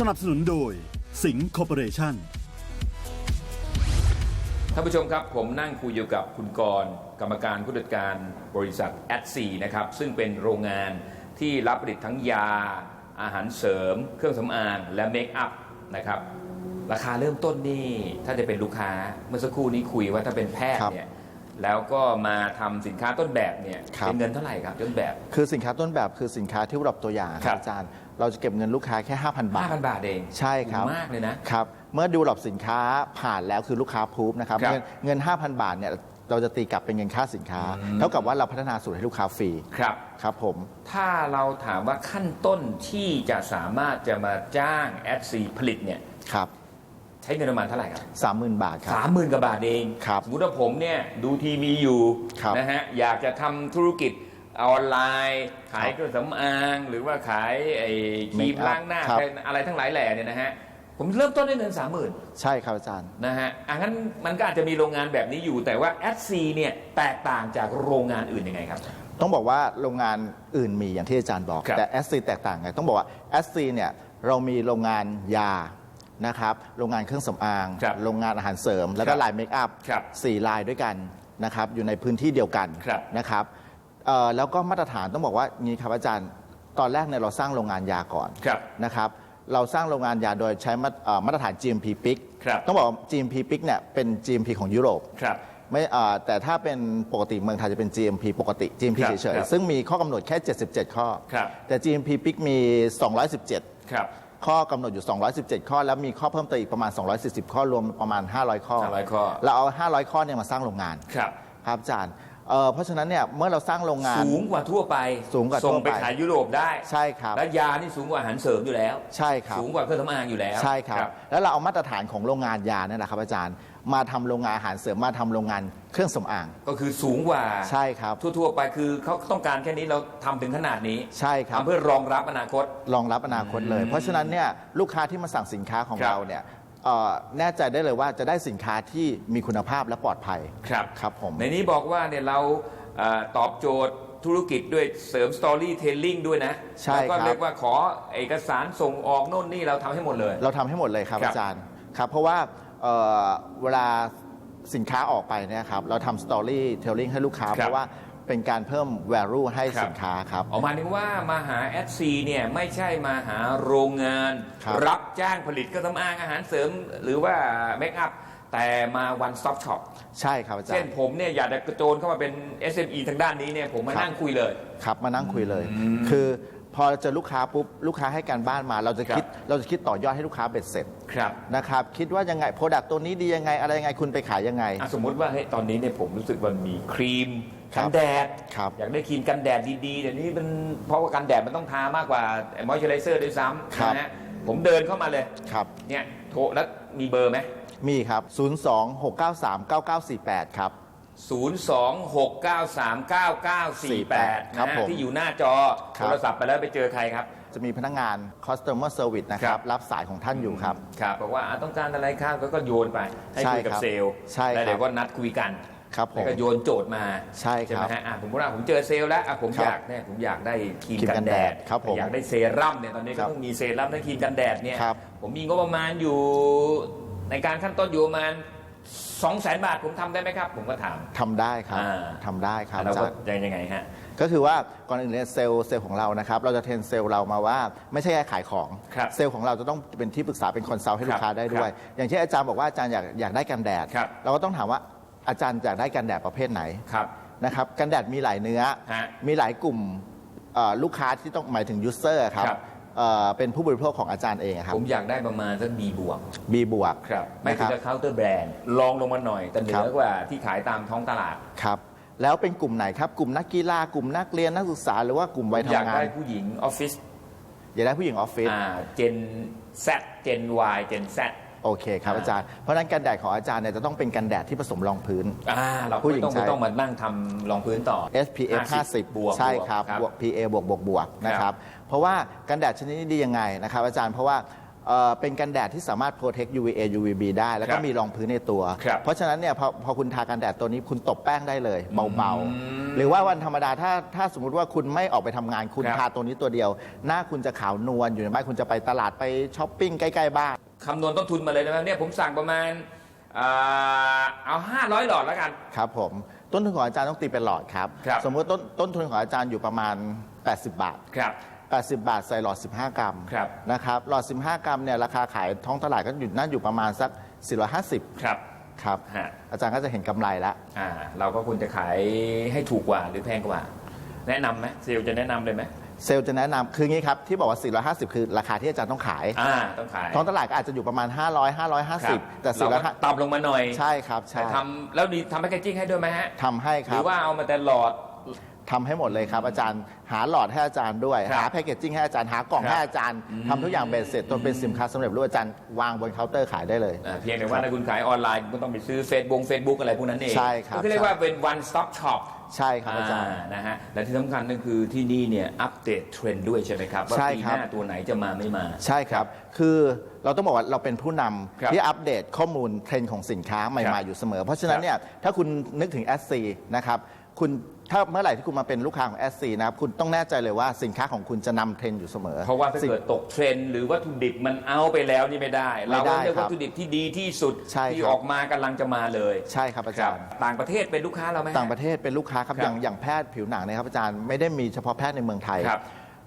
สนับสนุนโดย สิงห์คอร์ปอเรชั่น ท่านผู้ชมครับ ผมนั่งคุยอยู่กับคุณกรณ์กรรมการผู้จัดการบริษัทแอดซีนะครับ ซึ่งเป็นโรงงานที่รับผลิตทั้งยา อาหารเสริม เครื่องสำอางและเมคอัพนะครับ ราคาเริ่มต้นนี่ถ้าจะเป็นลูกค้าเมื่อสักครู่นี้คุยว่าถ้าเป็นแพทย์เนี่ยแล้วก็มาทำสินค้าต้นแบบเนี่ยครับ เป็นเงินเท่าไหร่ครับต้นแบบ คือสินค้าต้นแบบคือสินค้าที่เราตัวอย่างครับอาจารย์ เราจะเก็บเงินลูกค้าแค่ 5,000 บาท 5,000 บาทเองใช่ครับถูกมากเลยนะ ครับ เมื่อดูหลบสินค้าผ่านแล้วคือลูกค้าพูฟนะครับ ครับเงินเงิน 5,000 บาทเนี่ยเราจะตีกลับเป็นเงินค่าสินค้า อืม เท่ากับว่าเราพัฒนาสูตรให้ลูกค้าฟรีครับ ครับผม ถ้าเราถามว่าขั้นต้นที่จะสามารถจะมาจ้างแอดซีผลิตเนี่ยครับใช้เงินประมาณเท่าไหร่ครับ30,000 บาทครับ สามหมื่นกว่าบาทเองครับสมมติว่าผมเนี่ยดูทีวีอยู่ครับนะฮะอยากจะทำธุรกิจ ออนไลน์ ขายครับเครื่องสำอาง หรือว่าขายไอ้ครีม Make up ล้างหน้าครับ อะไรทั้งหลายแหล่เนี่ยนะฮะผมเริ่มต้นด้วยเงินสามหมื่นใช่ครับอาจารย์ นะฮะอะงั้นมันก็อาจจะมีโรงงานแบบนี้อยู่ แต่ว่าแอดซีเนี่ยแตกต่างจากโรงงานอื่นยังไงครับ ต้องบอกว่าโรงงานอื่นมีอย่างที่อาจารย์บอก ครับแต่แอสซีแตกต่างไงต้องบอกว่าแอสซีเนี่ยเรามีโรงงานยานะครับโรงงานเครื่องสำอาง ครับโรงงานอาหารเสริม แล้วก็ครับลายเมคอัพครับสี่ลายด้วยกันนะครับอยู่ในพื้นที่เดียวกันครับนะครับ เอ่อแล้วก็มาตรฐานต้องบอกว่างี้ครับอาจารย์ ตอนแรกเนี่ยเราสร้างโรงงานยาก่อนครับนะครับ เราสร้างโรงงานยาโดยใช้มาเอ่อมาตรฐาน GMP PIC ครับ ต้องบอกว่า GMP PIC เนี่ยเป็น GMP ของยุโรป ครับ ไม่อ่าแต่ถ้าเป็นปกติเมืองไทยจะเป็น GMP ปกติ GMP ครับเฉยครับๆ ซึ่งมีข้อกำหนดแค่ 77 ข้อ ครับ แต่ GMP PIC มี 217 ครับ ข้อกำหนดอยู่ 217 ข้อ แล้วมีข้อเพิ่มเติมอีกประมาณ 240 ข้อรวมประมาณ 500 ข้อ 500ข้อ เราเอา 500 ข้อเนี่ยมาสร้างโรงงาน ครับ ครับอาจารย์ เอ่อเพราะฉะนั้นเนี่ยเมื่อเราสร้างโรงงาน สูงกว่าทั่วไปสูงกว่าส่งทั่วไปไปขายยุโรปได้ใช่ครับ แล้วยานี่สูงกว่าอาหารเสริมอยู่แล้ว ใช่ครับ สูงกว่าเครื่องสำอางอยู่แล้ว ใช่ครับ แล้วเราเอามาตรฐานของโรงงานยาเนี่ยนะครับอาจารย์ มาทำโรงงานอาหารเสริมมาทำโรงงานเครื่องสำอาง ก็คือสูงกว่าใช่ครับ ทั่วๆไปคือเขาต้องการแค่นี้เราทำถึงขนาดนี้ใช่ครับ ทำเพื่อรองรับอนาคต รองรับอนาคตเลยอืมเพราะฉะนั้นเนี่ยลูกค้าที่มาสั่งสินค้าของครับ เราเนี่ย เอ่อแน่ใจได้เลยว่าจะได้สินค้าที่มีคุณภาพและปลอดภัยครับครับผม ในนี้บอกว่าเนี่ยเราเอ่อตอบโจทย์ธุรกิจด้วยเสริมสตอรี่เทลลิ่งด้วยนะใช่แล้วก็ครับ เรียกว่าขอเอกสารส่งออกโน่นนี่เราทำให้หมดเลย เราทำให้หมดเลยครับครับอาจารย์ครับเพราะว่าเอ่อเวลาสินค้าออกไปเนี่ยครับเราทำสตอรี่เทลลิ่งให้ลูกค้า ครับเพราะว่า เป็นการเพิ่ม value ให้ครับ สินค้าครับ ออกมาถึงว่ามาหาแอดซีเนี่ยไม่ใช่มาหาโรงงาน ครับรับจ้างผลิตเครื่องสำอางอาหารเสริม หรือว่าเมคอัพแต่มา one stop shop ใช่ครับอาจารเช่นย์ ผมเนี่ยอยากจะกระโจนเข้ามาเป็น SME ทางด้านนี้เนี่ยผมมาครับ นั่งคุยเลย ครับมานั่งคุยเลยอืมคือพอเจอลูกค้าปุ๊บลูกค้าให้การบ้านมาเราจะคิดครับเราจะคิดต่อยอดให้ลูกค้าเบ็ดเสร็จครับ นะครับคิดว่ายังไงโปรดักตัวนี้ดียังไงอะไรยังไงคุณไปขายยังไง อะสมมุติว่าเฮ้ยตอนนี้เนี่ยผมรู้สึกว่ามีครีมครั กับนแดด ครับอยากได้ครีมกันแดดดีๆเดี๋ยวนี้มันเพราะว่ากันแดดมันต้องทามากกว่ามอยเจอไรเซอร์ด้วยซ้ครับำนะฮะผมเดินเข้ามาเลยครับเนี่ยโทรแล้วมีเบอร์ไหมมีครับ 026939948 ครับ 026939948 ครับนะฮะผมที่อยู่หน้าจอครับโทรศัพท์ไปแล้วไปเจอใครครับ จะมีพนักงาน customer service นะคครัรับบรับสายของท่านอยู่ครับ ครับบอกว่าอะต้องการอะไรครับก็ก็โยนไป ให้ใช่คุยกับครับเซลล์ใช่ครับแล้วเดี๋ยวก็นัดคุยกัน ครับผแล้วมก็โยนโจทย์มาใช่ครับไหมฮะอะผมว่าผมเจอเซลล์แล้วอะผมครับอยากเนี่ยผมอยากได้ครีมครีมกักันนแดแดดดครับผมอยากได้เซรั่มเนี่ยตอนนี้คก็รับต้องมีเซรั่มและครีมกันแดดเนี่ยครับ ผมมีงบประมาณอยู่ในการขั้นต้นอยู่ประมาณ2 0 0 0 0 0บาทผมทำได้ไหมครับ ผมก็ถาม ทำได้ครับอ่า ทำได้ครับแล้วอาก็จารย์ยังไงฮะ ก็คือว่าก่อนอื่นเนี่ยเซลล์เซลล์ของเรานะครับเราจะเทรนเซลล์เรามาว่าไม่ใช่แค่ขายของ ครับเซลล์ของเราจะต้องเป็นที่ปรึกษาเป็นคอนซัลท์ให้ลูกค้าได้ด้วครับยอย่างที่อาจารย์บอกว่าอาจารย์อยากอยากได้กันแดด ครับเราก็ต้องถามว่า อาจารย์อยากได้กันแดดประเภทไหนครับ นะครับกันแดดมีหลายเนื้อ ฮะ มีหลายกลุ่มเอ่อลูกค้าที่ต้องหมายถึงยูเซอร์ครับครับ เอ่อเป็นผู้บริโภคของอาจารย์เองครับ ผมอยากได้ประมาณสักบีบวก B บวก ครับ ไม่ถึงนะครักับบเคาน์เตอร์แบรนด์ลองลงมาหน่อย แต่เหนืครัอบ กว่าที่ขายตามท้องตลาด ครับ แล้วเป็นกลุ่มไหนครับ กลุ่มนักกีฬากลุ่มนักเรียนนักศึกษาหรือว่ากลุ่มวัยอยากทำงาน ได้ผู้หญิงออฟฟิศอยากได้ผู้หญิงออฟฟิศอ่าเจน Z เจน Y เจน Z โอเคครับอ่าอาจารย์ เพราะฉะนั้นกันแดดของอาจารย์เนี่ยจะต้องเป็นกันแดดที่ผสมรองพื้น อ่าเราผู้ไม่หญิงต้องใช้ไม่ต้องมานั่งทำรองพื้นต่อ SPF 50บวกใช่ครับครับบวก PA บวกบวกบวกนะคครัรับบเพราะว่ากันแดดชนิดนี้ดียังไงนะครับอาจารย์เพราะว่าเอ่อเป็นกันแดดที่สามารถ protect UVA UVB ได้ แล้วครัก็บมีรองพื้นในตัว ครับเพราะฉะนั้นเนี่ยพอพอคุณทากันแดดตัวนี้คุณตบแป้งได้เลยเบาอืมๆหรือว่าวันธรรมดาถ้าถ้าสมมุติว่าคุณไม่ออกไปทำงานคุณครับ ทาตัวนี้ตัวเดียว หน้าคุณจะขาวนวลอยู่ในบ้านคุณจะไปตลาดไปช้อปปิ้งใกล้ๆบ้าน คำนวณต้นทุนมาเลยนะครับเนี่ยผมสั่งประมาณอ่าเอา 500 หลอดแล้วกัน ครับผมต้นทุนของอาจารย์ต้องตีเป็นหลอดครับ ครับ สมมติต้นต้นทุนของอาจารย์อยู่ประมาณ 80 บาท ครับ 80 บาทใส่หลอด 15 กรัมครับ นะครับหลอด 15 กรัมเนี่ยราคาขายท้องตลาดก็อยู่น่าอยู่ประมาณสัก 450 ครับ ครับ ฮะ อาจารย์ก็จะเห็นกำไรแล้ว อ่า เราก็ควรจะขายให้ถูกกว่าหรือแพงกว่า แนะนำไหมเซลล์จะแนะนำเลยไหม เซลล์จะแนะนำคืองี้ครับ ที่บอกว่า 450 คือราคาที่อาจารย์ต้องขาย อ่าต้องขายท้องตลาดก็อาจจะอยู่ประมาณ 500 ครับ550 แต่ เราก็450ต่ำลงมาหน่อยใช่ครับ ใช่แต่ทำแล้วดีทำแพคเกจจิ้งให้ด้วยไหมฮะทำให้คหรืรับ อว่าเอามาแต่หลอด ทำให้หมดเลยครับอาจารย์หาหลอดให้อาจารย์ด้วยครับหาแพคเกจจิ้งให้อาจารย์หากล่องครับให้อาจารย์ทำทุกอย่างเบ็ดเสร็จจนเป็นสินค้าสำเร็จรูปอาจารย์วางบนเคาน์เตอร์ขายได้เลยอ่าเพียงแต่ว่าถ้าคุณขายออนไลน์คุณก็ต้องไปซื้อเฟซบุ๊กเฟซบุ๊กอะไรพวกนั้นเองใช่ครับก็เรียกว่าเป็น one stop shop ใช่ครับอาจารย์นะฮะและที่สำคัญก็คือที่นี่เนี่ยอัปเดตเทรนด์ด้วยใช่ไหมครับว่าใช่ปีคหรับน้าตัวไหนจะมาไม่มา ใช่ครับ คือเราต้องบอกว่าเราเป็นผู้นำครับที่อัปเดตข้อมูลเทรนด์ของสินค้าใหครัม่บๆอยู่เสมอ เพราะฉะนั้นเนี่ยถ้าคุณนึกถึง SC นะครับคุณ ถ้าเมื่อไหร่ที่คุณมาเป็นลูกค้าของ SC นะครับคุณต้องแน่ใจเลยว่าสินค้าของคุณจะนำเทรนด์อยู่เสมอ เพราะว่าถ้าสิ่งเกิดตกเทรนด์หรือวัตถุดิบมันเอาไปแล้วนี่ไม่ได้ไม่เราได้เลือกครับวัตถุดิบที่ดีที่สุดใช่ที่ครับ ออกมากำลังจะมาเลยใช่ครับอาครัจาบรย์ ต่างประเทศเป็นลูกค้าเราไหมฮ ต่างประเทศเป็นลูกค้าครับครับอย่างอย่างแพทย์ผิวหนังเนะครับอาจารย์ไม่ได้มีเฉพาะแพทย์ในเมืองไทย ครับ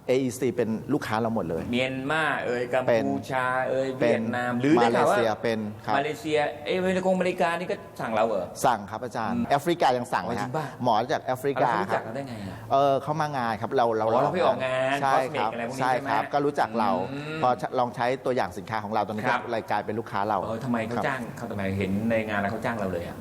AEC เป็นลูกค้าเราหมดเลย เมียนมาเอ่ยกัมเป็นพูชาเอ่ยเป็เวีนยดนามหรือมาได้เลข่าวว่าเซียเป็นครับ มาเลเซียเอยเวลากงอเมริกานี่ก็สั่งเราเหรอ สั่งครับอาจารย์แอฟริกายังสั่งเลยอ๋อจริฮะงป่ะ หมอจากแอฟริเราการู้คจัรักบ เราได้ไงอะ เออเขามางานครับเราเราอ๋อเราไปออกงานใช่ครับ cosmic อะไรพวกนี้ใช่ใช่ไหมครับ ก็รู้จักเรา อืมพอลองใช้ตัวอย่างสินค้าของเราตอนนี้ครัก็บเลยกลายเป็นลูกค้าเราเออทำไมเขาครับ จ้างเขาทำไมเห็นในงานแล้วเขาจ้างเราเลยอะ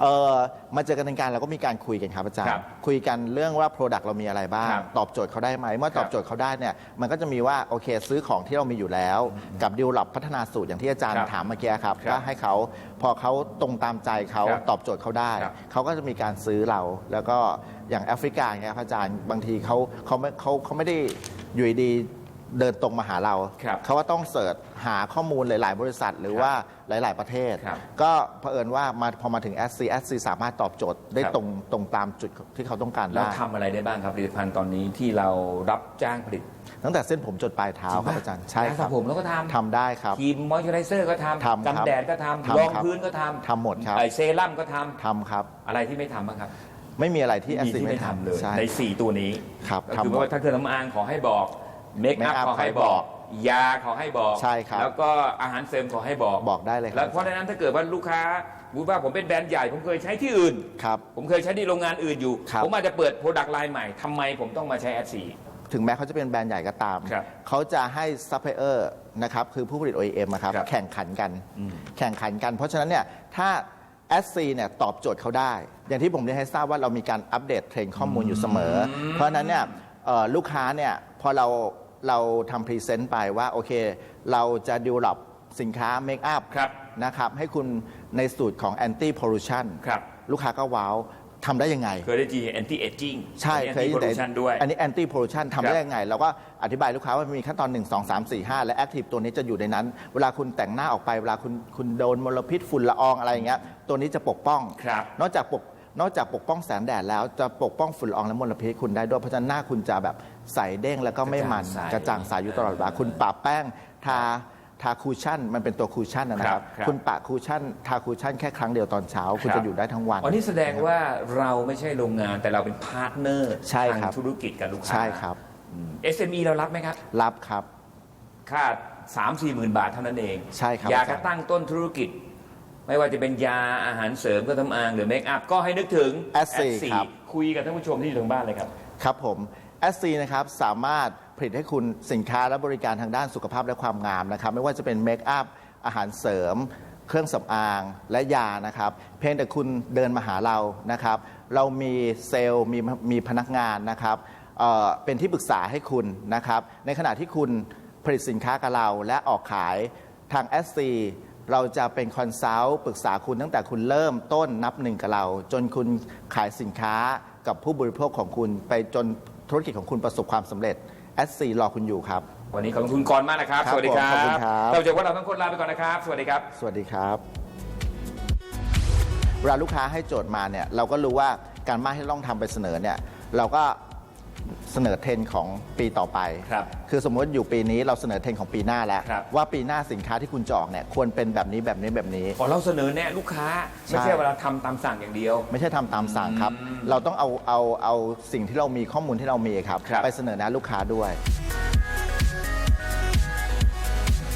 เออมาเจอกันในการเราก็มีการคุยกันครับอาจารครัย์บคุยกันเรื่องว่า Product เรามีอะไรบ้าง ครับตอบโจทย์เขาได้ไหมเมื่อครับตอบโจทย์เขาได้เนี่ยมันก็จะมีว่าโอเคซื้อของที่เรามีอยู่แล้ว กับดิวลับพัฒนาสูตรอย่างที่อาจารย์ครับถามเมื่อกี้ครับครับก็ให้เขาพอเขาตรงตามใจเขาครับตอบโจทย์เขาได้ ครับ เขาก็จะมีการซื้อเราแล้วก็อย่างแอฟริกาอย่างเงี้ยครับอาจารย์บางทีเขาเขาไม่เขาเขาไม่ได้อยู่ดีๆ เดินตรงมาหาเรา ครับเขาว่าต้องเสิร์ชหาข้อมูลหลาย ๆ บริษัทหรือว่าหลาย ๆ ประเทศ ครับก็เผอิญว่ามาพอมาถึง SC SC สามารถตอบโจทย์ได้ครับ ตรงตรงตามจุดที่เขาต้องการเราได้ ทำอะไรได้บ้างครับผลิตภัณฑ์ตอนนี้ที่เรารับจ้างผลิตตั้งแต่เส้นผมจดปลายเท้าครับอาจารย์ใช่ร้นคสรับระผมเราก็ทำทำได้ครับ ครีมมอยส์เจอไรเซอร์ก็ทำทำครับกันแดดก็ทำทำรองครับพื้นก็ทำทำหมดครับ ไอเซรั่มก็ทำทำครับอะไรที่ไม่ทำบ้างครับไม่มีอะไรที่มี SC ที่ไม่ไม่ทำเลยใช่ใน 4 ตัวนี้ครับก็ทำคือหมด ว่าถ้าเครื่องสำอางขอให้บอก เมคอัพ Make up ขอให้ขอให้บบออกกยาขอให้บอก ใช่ครับแล้วก็อาหารเสริมขอให้บอกบอกได้เลยคแล้รัวบเพราะฉะนั้นถ้าเกิดว่าลูกค้าพูดว่าผมเป็นแบรนด์ใหญ่ผมเคยใช้ที่อื่น ครับ ผมเคยใช้ที่โรงงานอื่นอยู่ ครับ ผมอาจจะเปิดโปรดักต์ไลน์ใหม่ทำไมผมต้องมาใช้แอดสี ถึงแม้เขาจะเป็นแบรนด์ใหญ่ก็ตาม ครับเขาจะให้ซัพพลายเออร์นะครับคือผู้ผลิต OEM อะครับครับแข่งขันกันแข่งขันกัน เพราะฉะนั้นเนี่ยถ้า SC เนี่ยตอบโจทย์เขาได้ อย่างที่ผมเรียนให้ทราบว่าเรามีการอัปเดตเทรนด์ข้อมูลอยู่เสมอ เพราะฉะนั้นเนี่ยเอ่อลูกค้าเนี่ยพอเรา เราทำพรีเซนต์ไปว่าโอเค เราจะดิวล o p สินค้าเมคอัพครับนะครับให้คุณในสูตรของ anti pollution ครับ ลูกค้าก็ว้าวทำได้ยังไง เคยได้จีแอนตี้เอจจิ้งใช่เคยแอนตี้โพลูชันด้วย อันนี้ anti pollution ทำครัได้บยังไง เราก็อธิบายลูกค้าว่ามีขั้นตอน 1 2 3 4 5 และ active ตัวนี้จะอยู่ในนั้น เวลาคุณแต่งหน้าออกไป เวลาคุณคุณโดนมลพิษฝุ่นละอองอะไรอย่างเงี้ยตัวนี้จะปกป้องครับนอกจากปก นอกจากปกป้องแสงแดดแล้วจะปกป้องฝุ่นละอองและมลพิษคุณได้ด้วยเพราะฉะนั้นหน้าคุณจะแบบใสเด้งแล้วก็ไม่มันกระจ่างใสกระจ่างใสอยู่ตลอดเวลาคุณปะแป้งทาทาคูชั่นมันเป็นตัวคูชั่นนะคครัรับบครับคุณปะคูชั่น ทาคูชั่นแค่ครั้งเดียวตอนเช้า คุณครับ จะอยู่ได้ทั้งวันอันนี้แสดงว่าเราไม่ใช่โรงงานแต่เราเป็นพาร์ทเนอร์ใช่ทางครับ ธุรกิจกับลูกค้า ใช่ครับอืม SME เรารับไหมครับ รับครับ ค่า3 4 หมื่นบาทเท่านั้นเอง ใช่ครับอยากอาจาจะรย์ตั้งต้นธุรกิจ ไม่ว่าจะเป็นยาอาหารเสริมเครื่องสำอางหรือเมคอัพก็ให้นึกถึง S4 ครับ คุยกับท่านผู้ชมที่อยู่ทางบ้านเลยครับ ครับผม SC นะครับสามารถผลิตให้คุณสินค้าและบริการทางด้านสุขภาพและความงามนะครับ ไม่ว่าจะเป็นเมคอัพอาหารเสริม เครื่องสำอางและยานะครับ เพียงแต่คุณเดินมาหาเรานะครับ เรามีเซลล์มีมีพนักงานนะครับเอ่อเป็นที่ปรึกษาให้คุณนะครับ ในขณะที่คุณผลิตสินค้ากับเราและออกขายทาง SC เราจะเป็นคอนซัลท์ปรึกษาคุณตั้งแต่คุณเริ่มต้นนับหนึ่งกับเรา จนคุณขายสินค้ากับผู้บริโภคของคุณไปจนธุรกิจของคุณประสบความสำเร็จ SC รอคุณอยู่ครับ วันนี้ขอบคุณคุณกรณ์มากนะครับ ครับสวัสดีครับผมขอบคุณครับท่านผู้ชมว่าเราทั้งคนลาไปก่อนนะครับ สวัสดีครับ สวัสดีครับ เวลาลูกค้าให้โจทย์มาเนี่ยเราก็รู้ว่าการบ้านที่เราต้องทำไปเสนอเนี่ยเราก็ เสนอเทรนด์ของปีต่อไปครับคือสมมติอยู่ปีนี้เราเสนอเทรนด์ของปีหน้าแล้ว ครับ ว่าปีหน้าสินค้าที่คุณจะออกเนี่ยควรเป็นแบบนี้แบบนี้แบบนี้ ขอเราเสนอแนะลูกค้า ไม่ใช่ใช่เวลาทำตามสั่งอย่างเดียว ไม่ใช่ทำตามสั่งครับอืมเราต้องเอาเอาเอาสิ่งที่เรามีข้อมูลที่เรามีครับ ครับ ไปเสนอแนะลูกค้าด้วย